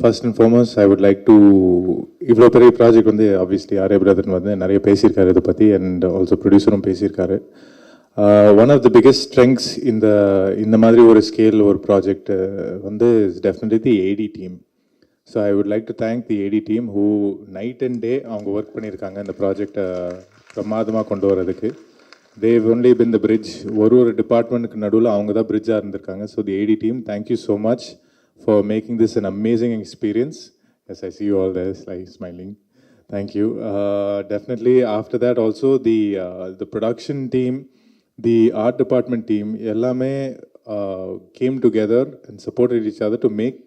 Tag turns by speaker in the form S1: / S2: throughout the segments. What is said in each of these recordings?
S1: First and foremost I would like to இவ்வளோ பெரிய project வந்து ஆப்வியஸ்லி ஆர்ய பிரதர் வந்து நிறைய பேசியிருக்காரு இதை பற்றி அண்ட் ஆல்சோ ப்ரொடியூசரும் பேசியிருக்காரு. One of the biggest strengths இந்த இந்த மாதிரி ஒரு ஸ்கேல் ஒரு ப்ராஜெக்ட் uh, வந்து definitely the AD team so I would like to thank the AD team who night and day அவங்க ஒர்க் பண்ணியிருக்காங்க இந்த ப்ராஜெக்டை uh, பிரமாதமாக கொண்டு வரதுக்கு they've only been the bridge ஒரு ஒரு டிபார்ட்மெண்ட்டுக்கு நடுவில் அவங்க தான் பிரிட்ஜாக இருந்திருக்காங்க. So the AD team thank you so much for making this an amazing experience yes I see you all there like smiling Thank you. Uh, definitely, after that, also the uh, the production team, the art department team, எல்லாமே uh, came together and supported each other to make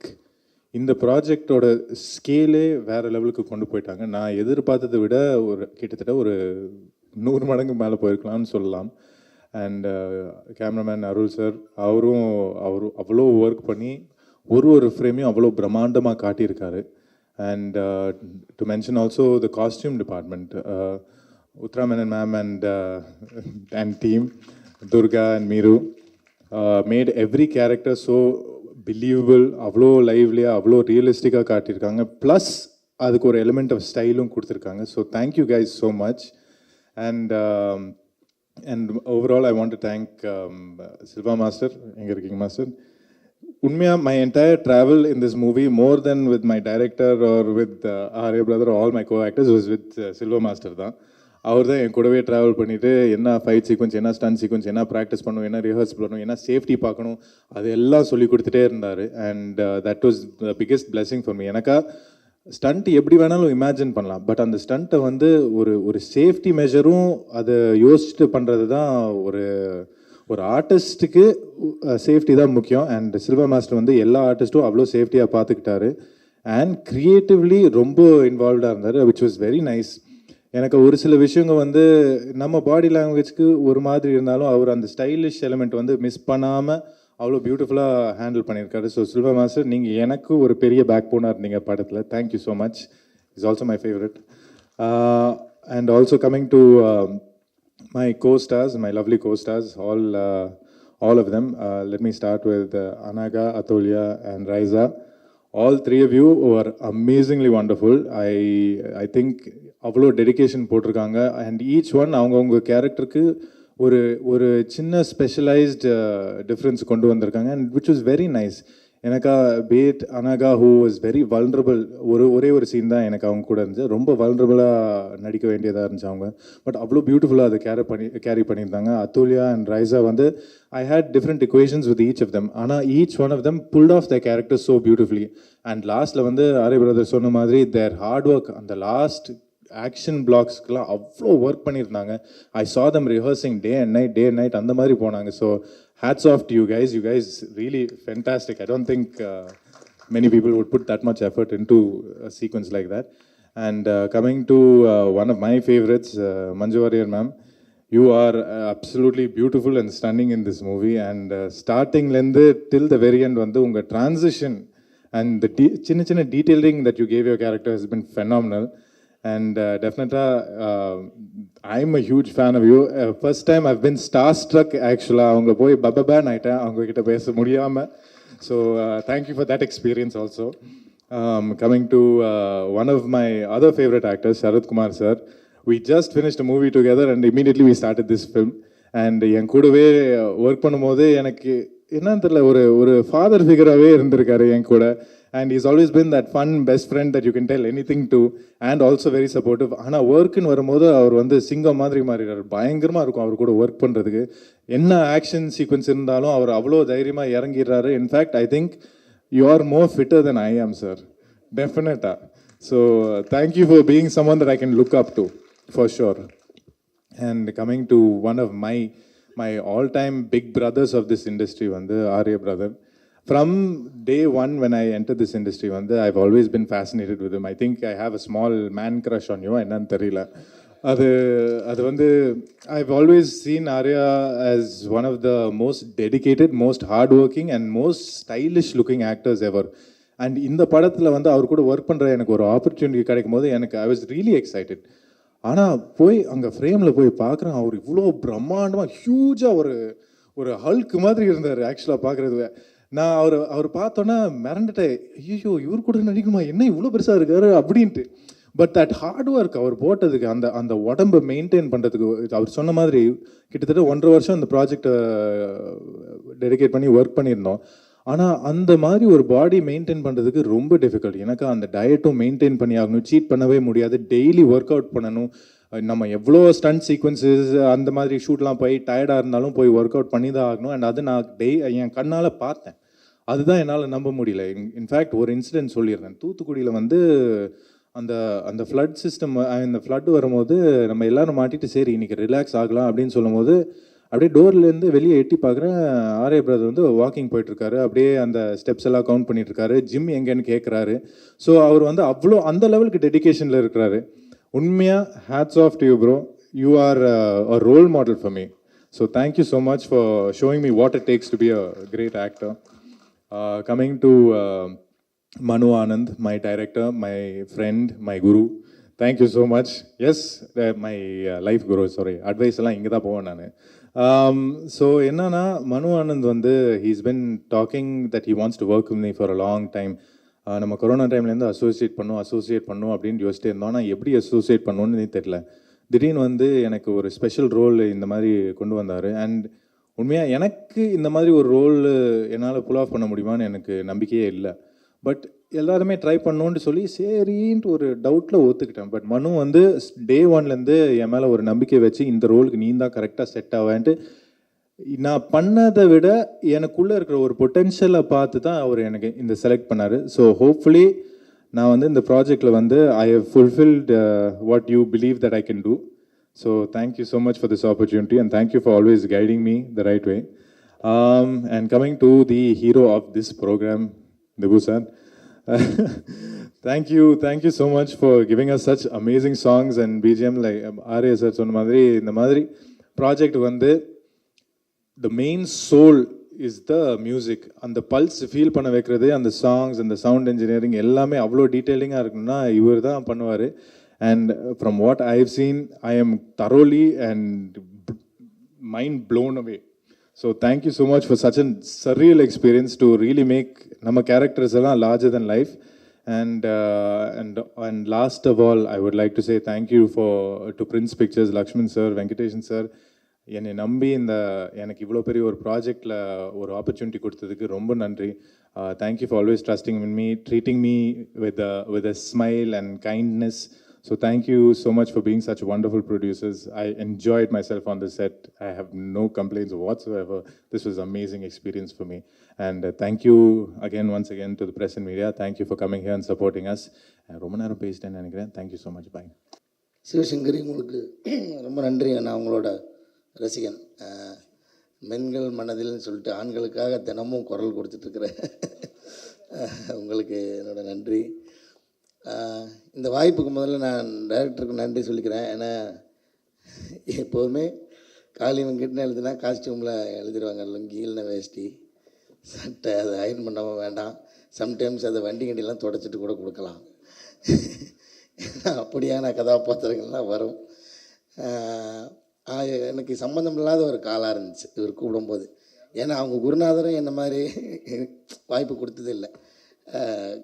S1: இந்த ப்ராஜெக்டோட ஸ்கேலே வேறு லெவலுக்கு கொண்டு போயிட்டாங்க. நான் எதிர்பார்த்ததை விட ஒரு கிட்டத்தட்ட ஒரு நூறு மடங்கு மேலே போயிருக்கலாம்னு சொல்லலாம். And cameraman uh, Arul sir அவரும் அவரு அவ்வளோ ஒர்க் பண்ணி ஒரு ஒரு ஃப்ரேமையும் அவ்வளோ பிரம்மாண்டமாக காட்டியிருக்காரு. And to mention also the costume department department uh, ma'am and ma'am team Durga and Meeru made and character so made அவ்வளோ லைவ்லியாக அவ்வளோ ரியலிஸ்டிக்காக காட்டியிருக்காங்க ப்ளஸ் அதுக்கு ஒரு எலிமெண்ட் ஆஃப் ஸ்டைலும் கொடுத்துருக்காங்க. So thank you guys so much and and overall I want to thank Silva master எங்கே இருக்கீங்க மாஸ்டர் உண்மையா my entire travel in this movie more than with my director or with Arya brother all my co-actors was with Silva master தான். அவர் தான் என் கூடவே travel பண்ணிவிட்டு என்ன ஃபைட் சீக்வன்ஸ் என்ன ஸ்டன் சீக்வன்ஸ் என்ன ப்ராக்டிஸ் பண்ணணும் என்ன ரிஹர்ஸ் பண்ணணும் என்ன சேஃப்டி பார்க்கணும் அது எல்லாம் சொல்லி கொடுத்துட்டே இருந்தார். And that was the biggest blessing for me எனக்கா ஸ்டண்ட் எப்படி வேணாலும் இமேஜின் பண்ணலாம். பட் அந்த ஸ்டண்ட்டை வந்து ஒரு ஒரு சேஃப்டி மெஷரும் அதை யோசிச்சுட்டு பண்ணுறது தான் ஒரு ஒரு ஆர்டிஸ்ட்டுக்கு சேஃப்டி தான் முக்கியம். அண்ட் சில்வர் மாஸ்டர் வந்து எல்லா ஆர்டிஸ்ட்டும் அவ்வளோ சேஃப்டியாக பார்த்துக்கிட்டாரு அண்ட் க்ரியேட்டிவ்லி ரொம்ப இன்வால்வ்டாக இருந்தார் விச் வாஸ் வெரி நைஸ் எனக்கு ஒரு சில விஷயங்கள் வந்து நம்ம பாடி லாங்குவேஜ்க்கு ஒரு மாதிரி இருந்தாலும் அவர் அந்த ஸ்டைலிஷ் எலிமெண்ட் வந்து மிஸ் பண்ணாமல் அவ்வளோ பியூட்டிஃபுல்லாக ஹேண்டில் பண்ணியிருக்காரு. ஸோ சில்வர் மாஸ்டர் நீங்கள் எனக்கு ஒரு பெரிய பேக் போனாக இருந்தீங்க படத்தில். Thank you so much is also my favourite and also coming to my co-stars, my lovely co-stars, all uh, all of them. Uh, let me start with uh, Anaga, Atulya, and Raiza. All three of you were amazingly wonderful. I I think அவ்வளோ dedication போட்டிருக்காங்க and each one அவங்கவுங்க கேரக்டருக்கு ஒரு ஒரு சின்ன specialised difference கொண்டு வந்திருக்காங்க and which was very nice எனக்கா but Anagha who was very vulnerable ஒரு ஒரே ஒரு சீன் தான் எனக்கு அவங்க கூட இருந்துச்சு. ரொம்ப வல்னரபிளாக நடிக்க வேண்டியதாக இருந்துச்சு அவங்க. பட் அவ்வளோ பியூட்டிஃபுல்லாக அதை கேரி பண்ணி கேரி பண்ணியிருந்தாங்க. அத்துல்யா அண்ட் ரைசா வந்து I had different equations with each of them ஆனால் each one of them pulled off the character so beautifully and லாஸ்ட்டில் வந்து அரே பிரதர் சொன்ன மாதிரி தேர் ஹார்ட் ஒர்க் அந்த லாஸ்ட் ஆக்ஷன் பிளாக்ஸ்க்கெலாம் அவ்வளோ ஒர்க் பண்ணியிருந்தாங்க. I saw them rehearsing day and night day and night அந்த மாதிரி போனாங்க. So hats off to you guys you guys really fantastic i don't think uh, many people would put that much effort into a sequence like that and uh, coming to uh, one of my favorites uh, manju warrior ma'am you are uh, absolutely beautiful and stunning in this movie and uh, starting lende till the very end வந்து உங்க transition and the de- சின்ன சின்ன detailing that you gave your character has been phenomenal And uh, definitely uh, i'm a huge fan of you uh, first time i've been starstruck actually அவங்க போய் பப்பபேன் ஆயிட்டேன் அவங்க கிட்ட பேச முடியாம so uh, thank you for that experience also um, coming to uh, one of my other favorite actors Sharad Kumar sir we just finished a movie together and immediately we started this film and என் கூடவே work பண்ணும்போது எனக்கு என்னன்னு தெரியல ஒரு ஒரு father ஃபிகராகவே இருந்திருக்காரு என் கூட and is always been that fun best friend that you can tell anything to and also very supportive ஆனால் ஒர்க்குன்னு வரும்போது அவர் வந்து சிங்கம் மாதிரி மாறிடுறார். பயங்கரமாக இருக்கும் அவர் கூட ஒர்க் பண்ணுறதுக்கு என்ன ஆக்ஷன் சீக்வன்ஸ் இருந்தாலும் அவர் அவ்வளோ தைரியமாக இறங்கிடுறாரு. In fact I think you are more fitter than I am sir டெஃபினட்டாக so thank you for being someone that I can look up to for sure and coming to one of my my all time big brothers of this industry வந்து Arya brother from day one when I enter this industry வந்து I've always been fascinated with I think I have a small man crush on you என்னன்னு தெரியல அது அது வந்து I've always seen Arya as one of the most dedicated most hard working and most stylish looking actors ever and இந்த படத்தில் வந்து அவர் கூட work பண்ணுற எனக்கு ஒரு ஆப்பர்ச்சுனிட்டி கிடைக்கும் போது எனக்கு ஐ வாஸ் ரியலி எக்ஸைட்டட் ஆனால் போய் அங்கே ஃப்ரேமில் போய் பார்க்குறேன் அவர் இவ்வளோ பிரம்மாண்டமாக ஹியூஜாக ஒரு ஒரு ஹல்க்கு மாதிரி இருந்தார் ஆக்சுவலாக பார்க்குறது நான் அவர் அவர் பார்த்தோன்னே மிரண்டுட்டேன். ஐயோ இவர் கூட நடிக்கணுமா? என்ன இவ்வளோ பெருசாக இருக்காரு? அப்படின்ட்டு. பட் தட் ஹார்ட் ஒர்க் அவர் போட்டதுக்கு அந்த அந்த உடம்பை மெயின்டைன் பண்ணுறதுக்கு அவர் சொன்ன மாதிரி கிட்டத்தட்ட ஒன்றரை வருஷம் அந்த ப்ராஜெக்டை டெடிகேட் பண்ணி ஒர்க் பண்ணியிருந்தோம். ஆனால் அந்த மாதிரி ஒரு பாடி மெயின்டைன் பண்ணுறதுக்கு ரொம்ப டிஃபிகல்ட் எனக்கு அந்த டயட்டும் மெயின்டைன் பண்ணி ஆகணும் சீட் பண்ணவே முடியாது. டெய்லி ஒர்க் அவுட் பண்ணணும். நம்ம எவ்வளோ ஸ்டண்ட் சீக்வன்சஸ் அந்த மாதிரி ஷூட்லாம் போய் டயர்டாக இருந்தாலும் போய் ஒர்க் அவுட் பண்ணி தான் ஆகணும். அண்ட் அது நான் டெய் என் கண்ணால் பார்த்தேன். அதுதான் என்னால் நம்ப முடியல. இன்ஃபேக்ட் ஒரு இன்சிடென்ட் சொல்லியிருந்தேன். தூத்துக்குடியில் வந்து அந்த அந்த ஃப்ளட் சிஸ்டம் இந்த ஃப்ளட் வரும்போது நம்ம எல்லோரும் மாட்டிட்டு சரி இன்னைக்கு ரிலாக்ஸ் ஆகலாம் அப்படின்னு சொல்லும்போது அப்படியே டோர்லேருந்து வெளியே எட்டி பார்க்குறேன். ஆர்ஏ பிரதர் வந்து வாக்கிங் போயிட்டுருக்காரு. அப்படியே அந்த ஸ்டெப்ஸ் எல்லாம் கவுண்ட் பண்ணிட்டுருக்காரு. ஜிம் எங்கேன்னு கேட்குறாரு ஸோ அவர் வந்து அவ்வளோ அந்த லெவலுக்கு டெடிகேஷனில் இருக்கிறாரு. உண்மையாக hats off to you bro you are a role model for me so thank you so much for showing me what it takes to be a great actor coming to Manu Anand my director my friend my guru thank you so much yes my life guru sorry advice எல்லாம் இங்கே தான் போவேன் நான். So என்னன்னா மனு ஆனந்த் வந்து he's been talking that he wants to work me for a long time நம்ம corona டைம்லேருந்து associate பண்ணும் அசோசியேட் பண்ணும் அப்படின்னு யோசிச்சுட்டு இருந்தோம். ஆனால் எப்படி அசோசியேட் பண்ணணும்னு தெரியல. திடீர்னு வந்து எனக்கு ஒரு ஸ்பெஷல் ரோல் இந்த மாதிரி கொண்டு வந்தார். அண்ட் உண்மையாக எனக்கு இந்த மாதிரி ஒரு ரோல் என்னால் புல் ஆஃப் பண்ண முடியுமான்னு எனக்கு நம்பிக்கையே இல்லை. பட் எல்லாருமே ட்ரை பண்ணோன்னு சொல்லி சரின்ட்டு ஒரு டவுட்டில் ஒத்துக்கிட்டேன். பட் மனு வந்து டே ஒன்லேருந்து என் மேலே ஒரு நம்பிக்கை வச்சு இந்த ரோலுக்கு நீ தான் கரெக்டாக செட் ஆவேன்ட்டு நான் பண்ணதை விட எனக்குள்ளே இருக்கிற ஒரு பொட்டென்ஷியலை பார்த்து தான் அவர் எனக்கு இந்த செலக்ட் பண்ணார். ஸோ ஹோப்ஃபுல்லி நான் வந்து இந்த ப்ராஜெக்டில் வந்து I have fulfilled what you believe that I can do so thank you so much for this opportunity and thank you for always guiding me the right way and coming to the hero of this program Dhibu sir thank you thank you so much for giving for such amazing songs and BGM like RA sir சொன்ன மாதிரி இந்த மாதிரி project வந்து the main soul is the music அந்த pulse feel பண்ண வைக்கிறது அந்த songs அந்த சவுண்ட் இன்ஜினியரிங் எல்லாமே அவ்வளோ டீட்டெயிலிங்காக இருக்குன்னா இவர் தான் பண்ணுவார். And from what I have seen I am thoroughly and mind blown away so thank you so much for such an surreal experience to really make நம்ம கேரக்டர்ஸ் எல்லாம் larger than life and and and last of all I would like to say thank you for to Prince Pictures Lakshman sir Venkatesan sir என்னை நம்பி இந்த எனக்கு இவ்வளோ பெரிய ஒரு ப்ராஜெக்டில் ஒரு ஆப்பர்ச்சுனிட்டி கொடுத்ததுக்கு ரொம்ப நன்றி thank you for always trusting மின் me treating me with with a smile and kindness so thank you so much for being such wonderful producers I enjoy myself on the set I have no complaints whatsoever this was amazing experience for me and thank you again once again to the press and media thank you for coming here and supporting us ரொம்ப நேரம் பேசிட்டேன் நினைக்கிறேன் thank you so much
S2: bye Sivasankari உங்களுக்கு ரொம்ப நன்றி நான் உங்களோட ரசிகன் மென்கள் மனதில்னு சொல்லிட்டு ஆண்களுக்காக தினமும் குரல் கொடுத்துட்ருக்குறேன் உங்களுக்கு என்னோட நன்றி. இந்த வாய்ப்புக்கு முதல்ல நான் டைரக்டருக்கு நன்றி சொல்லிக்கிறேன். ஏன்னா எப்போதுமே காளி வெங்கட்னு எழுதுனா காஸ்டியூமில் எழுதிடுவாங்க லுங்கி வேஷ்டி சட்டை அதை அயன் பண்ணாமல் வேண்டாம். சம்டைம்ஸ் அதை வண்டி கண்டிலாம் தொடச்சிட்டு கூட கொடுக்கலாம். அப்படியான கதாபாத்திரங்கள்லாம் வரும். எனக்கு சம்மந்தம் இல்லாத ஒரு காலாக இருந்துச்சு இவர் கூப்பிடும்போது. ஏன்னா அவங்க குருநாதரும் என்ன மாதிரி வாய்ப்பு கொடுத்தது இல்லை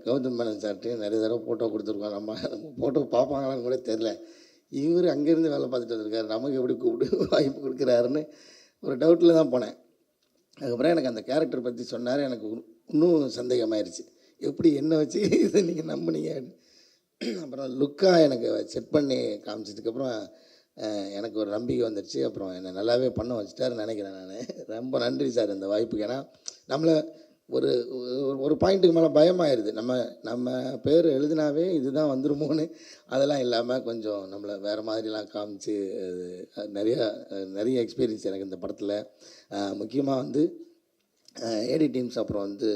S2: கௌதம் மேனன் சார்ட்டையும் நிறைய தடவை ஃபோட்டோ கொடுத்துருக்கோம். நம்ம ஃபோட்டோ பார்ப்பாங்களான்னு கூட தெரில இவர் அங்கேருந்து வேலை பார்த்துட்டு வந்திருக்காரு. நமக்கு எப்படி கூப்பிட்டு வாய்ப்பு கொடுக்குறாருன்னு ஒரு டவுட்டில் தான் போனேன். அதுக்கப்புறம் எனக்கு அந்த கேரக்டர் பற்றி சொன்னார். எனக்கு இன்னும் சந்தேகமாயிருச்சு. எப்படி என்ன வச்சு இதை நீங்கள் நம்பினீங்க அப்புறம் லுக்காக எனக்கு செட் பண்ணி காமிச்சதுக்கப்புறம் எனக்கு ஒரு நம்பிக்கை வந்துடுச்சு அப்புறம் என்னை நல்லாவே பண்ண வச்சுட்டாருன்னு நினைக்கிறேன் நான். ரொம்ப நன்றி சார் இந்த வாய்ப்புக்கு. ஏன்னா நம்மளை ஒரு ஒரு- ஒரு பாயிண்ட்டுக்கு மேலே பயமாயிருது. நம்ம நம்ம பேர் எழுதினாவே இதுதான் வந்துருமோன்னு. அதெல்லாம் இல்லாமல் கொஞ்சம் நம்மளை வேறு மாதிரிலாம் காமிச்சு அது நிறைய நிறைய எக்ஸ்பீரியன்ஸ் எனக்கு இந்த படத்தில். முக்கியமாக வந்து ஏடி டீம்ஸ் அப்புறம் வந்து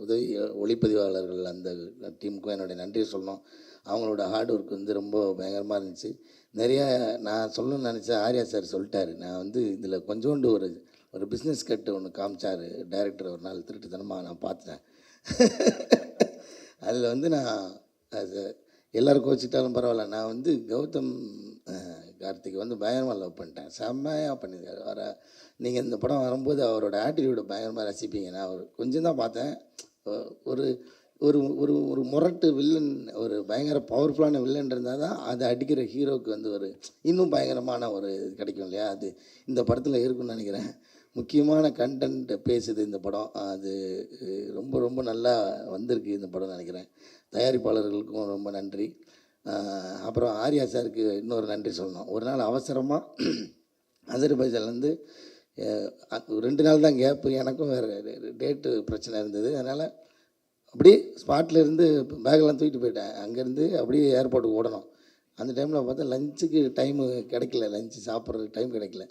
S2: உதவி ஒளிப்பதிவாளர்கள் அந்த டீமுக்கும் என்னுடைய நன்றியை சொல்லணும். அவங்களோட ஹார்ட் ஒர்க் வந்து ரொம்ப பயங்கரமாக இருந்துச்சு. நிறையா நான் சொல்லணும்னு நினச்ச ஆர்யா சார் சொல்லிட்டாரு. நான் வந்து இதில் கொஞ்சோண்டு ஒரு ஒரு பிஸ்னஸ் கட்டு ஒன்று காமிச்சார். டைரக்டர் ஒரு நாள் திருட்டுத்தனமாக நான் பார்த்தேன். அதில் வந்து நான் அது எல்லோரும் கோச்சிட்டாலும் பரவாயில்ல. நான் வந்து கௌதம் கார்த்திக் வந்து பயங்கரமாக லவ் பண்ணிட்டேன். செம்மையாக பண்ணியிருக்காரு. வர நீங்கள் இந்த படம் வரும்போது அவரோட ஆட்டிடியூடை பயங்கரமாக ரசிப்பீங்க. நான் அவர் கொஞ்சம் தான் பார்த்தேன். ஒரு ஒரு ஒரு ஒரு முரட்டு வில்லன் ஒரு பயங்கர பவர்ஃபுல்லான வில்லன் இருந்தால் தான் அதை அடிக்கிற ஹீரோவுக்கு வந்து ஒரு இன்னும் பயங்கரமான ஒரு இது கிடைக்கும் இல்லையா? அது இந்த படத்தில் இருக்குன்னு நினைக்கிறேன். முக்கியமான கண்டென்ட் பேசுது இந்த படம். அது ரொம்ப ரொம்ப நல்லா வந்திருக்கு இந்த படம் நினைக்கிறேன். தயாரிப்பாளர்களுக்கும் ரொம்ப நன்றி. அப்புறம் ஆர்யா சாருக்கு இன்னொரு நன்றி சொல்லணும். ஒரு நாள் அவசரமாக அசர்பைஜான்லேருந்து ரெண்டு நாள் தான் கேப்பு எனக்கும் வேறு டேட்டு பிரச்சனை இருந்தது. அதனால் அப்படியே ஸ்பாட்டில் இருந்து பேக்கெல்லாம் தூக்கிட்டு போயிட்டேன். அங்கேருந்து அப்படியே ஏர்போர்ட்டுக்கு ஓடணும். அந்த டைமில் பார்த்தா லஞ்சுக்கு டைமு கிடைக்கல. லஞ்சு சாப்பிட்றதுக்கு டைம் கிடைக்கல.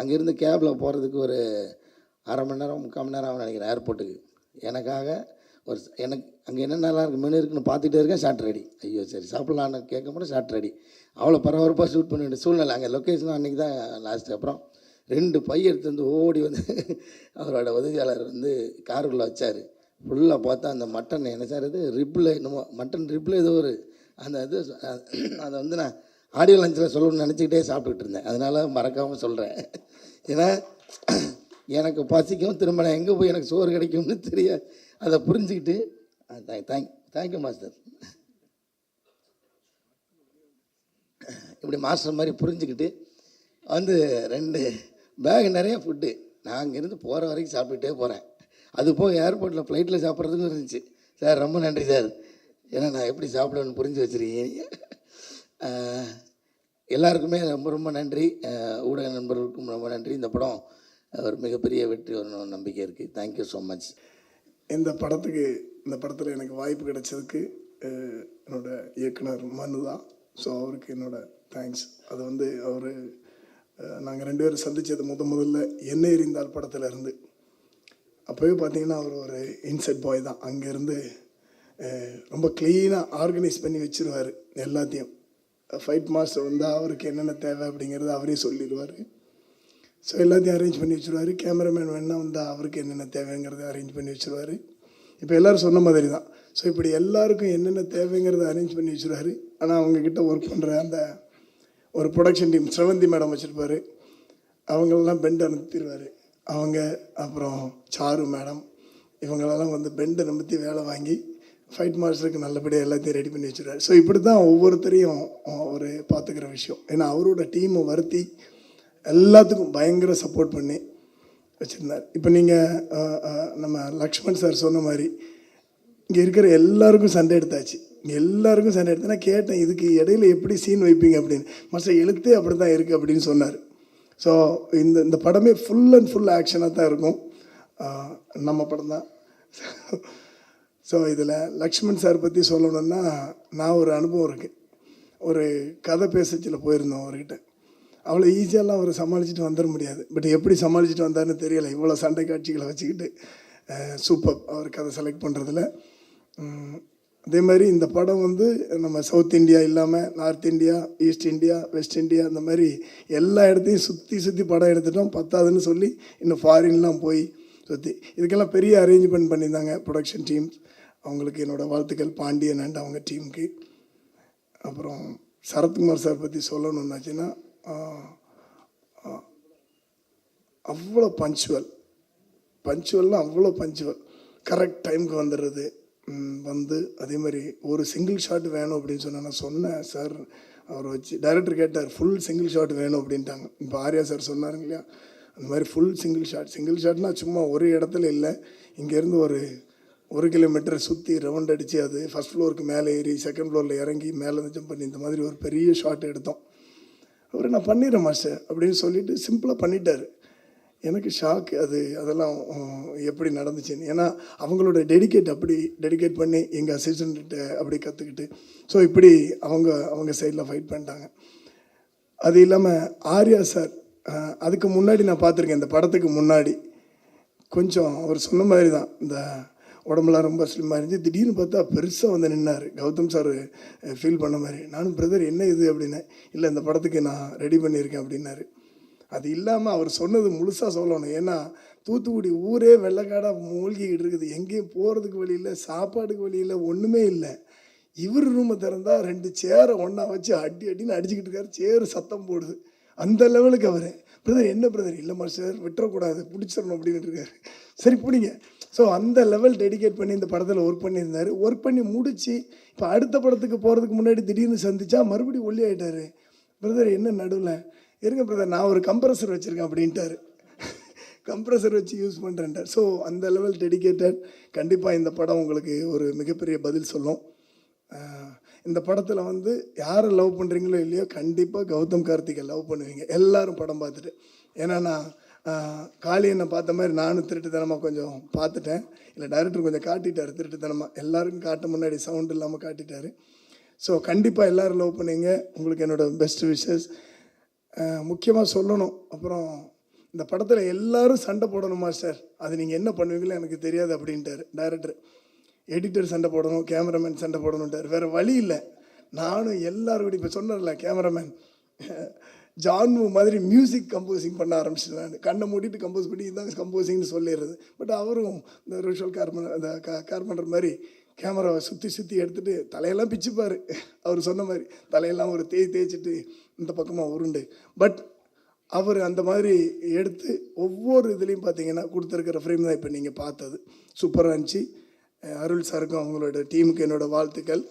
S2: அங்கேருந்து கேபில் போகிறதுக்கு ஒரு அரை மணி நேரம் முக்கால் மணி நேரம் ஆகும் நினைக்கிறேன் ஏர்போர்ட்டுக்கு எனக்காக ஒரு எனக்கு அங்கே என்ன நல்லா இருக்குது மெனு இருக்குன்னு பார்த்துட்டே இருக்கேன் ஷார்ட் ரெடி ஐயோ சரி சாப்பிட்லான்னு கேட்க மட்டும் ஷார்ட் ரெடி அவ்வளோ பரபரப்பாக ஷூட் பண்ண வேண்டிய சூழ்நிலை. அங்கே லொக்கேஷனும் அன்றைக்கி தான் லாஸ்ட்டு அப்புறம் ரெண்டு பை எடுத்து வந்து ஓடி வந்து அவரோட உதவியாளர் வந்து காருக்குள்ளே வச்சார். ஃபுல்லாக பார்த்தா அந்த மட்டன் என்ன சார் இது? ரிப்பில் என்னமோ மட்டன் ரிப்பில் ஏதோ ஒரு அந்த இது அதை வந்து நான் ஆடியோ லஞ்சில் சொல்லணும்னு நினச்சிக்கிட்டே சாப்பிட்டுக்கிட்டு இருந்தேன். அதனால் மறக்காமல் சொல்கிறேன் ஏன்னா எனக்கு பசிக்கும் திரும்ப நான் எங்கே போய் எனக்கு சோறு கிடைக்கும்னு தெரியாது அதை புரிஞ்சுக்கிட்டு தேங்க் தேங்க்யூ மாஸ்டர் இப்படி மாஸ்டர் மாதிரி புரிஞ்சுக்கிட்டு வந்து ரெண்டு பேக் நிறைய ஃபுட்டு நான் அங்கேருந்து போகிற வரைக்கும் சாப்பிட்டுட்டே போகிறேன் அது போக ஏர்போர்ட்டில் ஃப்ளைட்டில் சாப்பிட்றதுக்கும் இருந்துச்சு. சார் ரொம்ப நன்றி சார். ஏன்னா நான் எப்படி சாப்பிடுவேன்னு புரிஞ்சு வச்சுருக்கீங்க எல்லாருக்குமே ரொம்ப ரொம்ப நன்றி. ஊடக நண்பர்களுக்கும் ரொம்ப நன்றி. இந்த படம் ஒரு மிகப்பெரிய வெற்றி வரணும்னு நம்பிக்கை இருக்குது தேங்க்யூ ஸோ மச்
S3: இந்த படத்துக்கு இந்த படத்தில் எனக்கு வாய்ப்பு கிடைச்சதுக்கு என்னோடய என்னோட இயக்குனர் மனு தான். ஸோ அவருக்கு என்னோட தேங்க்ஸ் அது வந்து அவர் நாங்கள் ரெண்டு பேரும் சந்தித்தது முத முதல்ல என்ன எரிந்தால் படத்தில் இருந்து அப்போவே பார்த்தீங்கன்னா அவர் ஒரு இன்செட் பாய் தான். அங்கேருந்து ரொம்ப க்ளீனாக ஆர்கனைஸ் பண்ணி வச்சிருவார் எல்லாத்தையும். ஃபைட் மாஸ்டர் வந்தால் அவருக்கு என்னென்ன தேவை அப்படிங்கிறத அவரே சொல்லிடுவார். ஸோ எல்லாத்தையும் அரேஞ்ச் பண்ணி வச்சுருவாரு. கேமராமேன் வேணால் வந்தால் அவருக்கு என்னென்ன தேவைங்கிறத அரேஞ்ச் பண்ணி வச்சுருவார். இப்போ எல்லாரும் சொன்ன மாதிரி தான். ஸோ இப்படி எல்லாருக்கும் என்னென்ன தேவைங்கிறத அரேஞ்ச் பண்ணி வச்சுருவார். ஆனால் அவங்கக்கிட்ட ஒர்க் பண்ணுற அந்த ஒரு ப்ரொடக்ஷன் டீம் ஸ்ரவந்தி மேடம் வச்சுருப்பாரு. அவங்களெல்லாம் பெண்ட் அனுப்பிடுவார். அவங்க அப்புறம் சாரு மேடம் இவங்களெல்லாம் வந்து பெண்டை நிமித்தி வேலை வாங்கி ஃபைட் மாஸ்டருக்கு நல்லபடியாக எல்லாத்தையும் ரெடி பண்ணி வச்சுருவாரு. ஸோ இப்படி தான் ஒவ்வொருத்தரையும் அவர் பார்த்துக்கிற விஷயம். ஏன்னா அவரோட டீமை வருத்தி எல்லாத்துக்கும் பயங்கர சப்போர்ட் பண்ணி வச்சுருந்தார். இப்போ நீங்கள் நம்ம லக்ஷ்மண் சார் சொன்ன மாதிரி இங்கே இருக்கிற எல்லாருக்கும் சண்டை எடுத்தாச்சு. இங்கே எல்லாருக்கும் சண்டை எடுத்தேன்னா கேட்டேன் இதுக்கு இடையில எப்படி சீன் வைப்பீங்க? அப்படின்னு. மாஸ்டர் எழுத்தே அப்படி தான் இருக்குது அப்படின்னு சொன்னார். ஸோ இந்த இந்த படமே ஃபுல் அண்ட் ஃபுல் ஆக்ஷனாக தான் இருக்கும். நம்ம படம் தான். ஸோ இதில் லக்ஷ்மண் சார் பற்றி சொல்லணுன்னா நான் ஒரு அனுபவம் இருக்குது ஒரு கதை பேசச்சில் போயிருந்தோம் அவர்கிட்ட. அவ்வளோ ஈஸியாலாம் அவரை சமாளிச்சுட்டு வந்துட முடியாது. பட் எப்படி சமாளிச்சுட்டு வந்தாருன்னு தெரியலை. இவ்வளோ சண்டை காட்சிகளை வச்சுக்கிட்டு சூப்பர் அவர் கதை செலக்ட் பண்ணுறதுல அதே மாதிரி இந்த படம் வந்து நம்ம சவுத் இந்தியா இல்லாமல் north India east India west India அந்த மாதிரி எல்லா இடத்தையும் சுற்றி சுற்றி படம் எடுத்துட்டோம். பத்தாதுன்னு சொல்லி இன்னும் ஃபாரின்லாம் போய் சுற்றி இதுக்கெல்லாம் பெரிய அரேஞ்ச்மெண்ட் பண்ணியிருந்தாங்க ப்ரொடக்ஷன் டீம்ஸ் அவங்களுக்கு என்னோடய வாழ்த்துக்கள். பாண்டியன் அண்ட் அவங்க டீமுக்கு அப்புறம் சரத்குமார் சார் பற்றி சொல்லணுன்னாச்சுன்னா அவ்வளோ பஞ்சுவல் பஞ்சுவல்னால் அவ்வளோ பஞ்சுவல் கரெக்ட் டைமுக்கு வந்துடுறது. வந்து அதே மாதிரி ஒரு சிங்கிள் ஷாட் வேணும் அப்படின்னு சொன்னா நான் சொன்னேன் சார் அவர் வச்சு டைரக்டர் கேட்டார் ஃபுல் சிங்கிள் ஷாட் வேணும் அப்படின்ட்டாங்க. இப்போ ஆர்யா சார் சொன்னாருங்க இல்லையா? அந்த மாதிரி ஃபுல் சிங்கிள் ஷாட் சிங்கிள் ஷாட்னா சும்மா ஒரு இடத்துல இல்லை. இங்கேருந்து ஒரு ஒரு கிலோமீட்டர் சுற்றி ரவுண்ட் அடித்து அது ஃபஸ்ட் ஃப்ளோருக்கு மேலே ஏறி செகண்ட் ஃப்ளோரில் இறங்கி மேலே ஜம்ப் பண்ணி இந்த மாதிரி ஒரு பெரிய ஷாட் எடுத்தோம். அவர் நான் பண்ணிடுறேன் மாஸ்டர் அப்படின்னு சொல்லிட்டு சிம்பிளாக பண்ணிட்டார். எனக்கு ஷாக் அது அதெல்லாம் எப்படி நடந்துச்சுன்னு. ஏன்னா அவங்களோட டெடிகேட் அப்படி டெடிகேட் பண்ணி எங்கள் அசிஸ்டண்ட்டு அப்படி கற்றுக்கிட்டு ஸோ இப்படி அவங்க அவங்க சைடில் ஃபைட் பண்ணிட்டாங்க. அது இல்லாமல் ஆர்யா சார் அதுக்கு முன்னாடி நான் பார்த்துருக்கேன் இந்த படத்துக்கு முன்னாடி. கொஞ்சம் அவர் சொன்ன மாதிரி தான் இந்த உடம்புலாம் ரொம்ப ஸ்லிம்மாக இருந்துச்சு. திடீர்னு பார்த்தா பெருசாக வந்து நின்னார். கௌதம் சார் ஃபீல் பண்ண மாதிரி. நானும் பிரதர் என்ன இது? அப்படின்னேன் இல்லை இந்த படத்துக்கு நான் ரெடி பண்ணியிருக்கேன் அப்படின்னாரு. அது இல்லாமல் அவர் சொன்னது முழுசாக சொல்லணும். ஏன்னா தூத்துக்குடி ஊரே வெள்ளக்காடாக மூழ்கிக்கிட்டு இருக்குது. எங்கேயும் போகிறதுக்கு வழி இல்லை சாப்பாடுக்கு வழி இல்லை ஒன்றுமே இல்லை. இவர் ரூமை திறந்தால் ரெண்டு சேரை ஒன்றா வச்சு அடி அடின்னு அடிச்சுக்கிட்டு இருக்காரு. சேரு சத்தம் போடுது. அந்த லெவலுக்கு அவர். பிரதர் என்ன பிரதர் இல்லைம்மா சார் விட்டுறக்கூடாது. பிடிச்சிடணும் அப்படின்னு இருக்காரு. சரி பிடிங்க. ஸோ அந்த லெவல் டெடிகேட் பண்ணி இந்த படத்தில் ஒர்க் பண்ணியிருந்தார். ஒர்க் பண்ணி முடித்து இப்போ அடுத்த படத்துக்கு போகிறதுக்கு முன்னாடி திடீர்னு சந்திச்சா மறுபடியும் ஒல்லி ஆகிட்டார் பிரதர் என்ன நடுவில்? இருங்க பிரதர் நான் ஒரு கம்ப்ரஸர் வச்சுருக்கேன் அப்படின்ட்டாரு. கம்ப்ரஸர் வச்சு யூஸ் பண்ணுறேன்ட்டார் ஸோ அந்த லெவல் டெடிகேட்டட் கண்டிப்பாக இந்த படம் உங்களுக்கு ஒரு மிகப்பெரிய பதில் சொல்லும். இந்த படத்தில் வந்து யாரை லவ் பண்ணுறீங்களோ இல்லையோ கண்டிப்பாக கௌதம் கார்த்திகை லவ் பண்ணுவீங்க. எல்லாரும் படம் பார்த்துட்டு. ஏன்னா நான் ஆஹ் காளியனை பார்த்த மாதிரி நானும் திருட்டுத்தனமாக கொஞ்சம் பார்த்துட்டேன். இல்லை டைரக்டர் கொஞ்சம் காட்டிட்டார் திருட்டுத்தனமாக எல்லாருக்கும் காட்ட முன்னாடி சவுண்ட் இல்லாமல் காட்டிட்டார். ஸோ கண்டிப்பாக எல்லோரும் லவ் பண்ணுவீங்க. உங்களுக்கு என்னோட பெஸ்ட் விஷஸ் முக்கியமாக சொல்லணும். அப்புறம் இந்த படத்தில் எல்லோரும் சண்டை போடணும் மாஸ்டர் அது நீங்கள் என்ன பண்ணுவீங்களோ எனக்கு தெரியாது அப்படின்ட்டார் டைரக்டர் எடிட்டர் சண்டை போடணும் கேமராமேன் சண்டை போடணுன்ட்டார் வேறு வழி இல்லை. நானும் எல்லாரும் கூட இப்போ சொன்னார்ல கேமராமேன் ஜான்மு மாதிரி மியூசிக் கம்போசிங் பண்ண ஆரம்பிச்சிட்டேன் கண்ணை மூடிட்டு கம்போஸ் பண்ணி இதுதான் கம்போசிங்னு சொல்லிடுறது. பட் அவரும் இந்த ரிஷுவல் கார்மன் அந்த கார்பண்டர் மாதிரி கேமராவை சுற்றி சுற்றி எடுத்துகிட்டு தலையெல்லாம் பிச்சுப்பார். அவர் சொன்ன மாதிரி தலையெல்லாம் ஒரு தேய் தேய்ச்சிட்டு இந்த பக்கமாக உருண்டு. பட் அவர் அந்த மாதிரி எடுத்து ஒவ்வொரு இதுலேயும் பார்த்தீங்கன்னா கொடுத்துருக்கிற ஃப்ரேம் தான் இப்போ நீங்கள் பார்த்தது. சூப்பராக இருந்துச்சு அருள் சாருக்கும் அவங்களோட டீமுக்கு என்னோட வாழ்த்துக்கள்.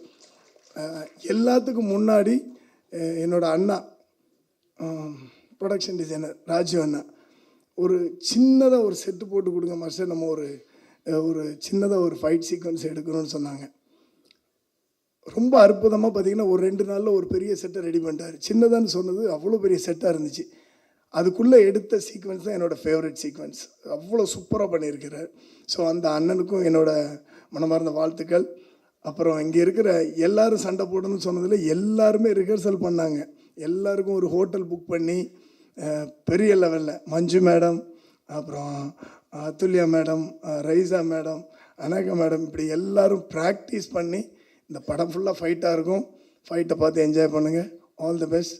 S3: எல்லாத்துக்கும் முன்னாடி என்னோடய அண்ணா ப்ரொடக்ஷன் டிசைனர் ராஜு அண்ணா ஒரு சின்னதாக ஒரு செட்டு போட்டு கொடுங்க மாஸ்டர். நம்ம ஒரு ஒரு சின்னதாக ஒரு ஃபைட் சீக்வன்ஸ் எடுக்கணும்னு சொன்னாங்க. ரொம்ப அற்புதமாக பார்த்தீங்கன்னா ஒரு ரெண்டு நாளில் ஒரு பெரிய செட்டை ரெடி பண்ணிட்டார். சின்னதான்னு சொன்னது அவ்வளோ பெரிய செட்டாக இருந்துச்சு. அதுக்குள்ளே எடுத்த சீக்வன்ஸ் தான் என்னோடய ஃபேவரட் சீக்வன்ஸ் அவ்வளோ சூப்பராக பண்ணியிருக்கிறார். ஸோ அந்த அண்ணனுக்கும் என்னோடய மனமார்ந்த வாழ்த்துக்கள். அப்புறம் இங்கே இருக்கிற எல்லாரும் சண்டை போடணும்னு சொன்னதில் எல்லாருமே ரிஹர்சல் பண்ணாங்க. எல்லாருக்கும் ஒரு ஹோட்டல் புக் பண்ணி பெரிய லெவலில் மஞ்சு மேடம் அப்புறம் Athulya madam Raiza madam Anagha madam இப்படி எல்லாரும் ப்ராக்டிஸ் பண்ணி இந்த படம் ஃபுல்லாக ஃபைட்டாக இருக்கும். ஃபைட்டை பார்த்து என்ஜாய் பண்ணுங்கள் ஆல் தி பெஸ்ட்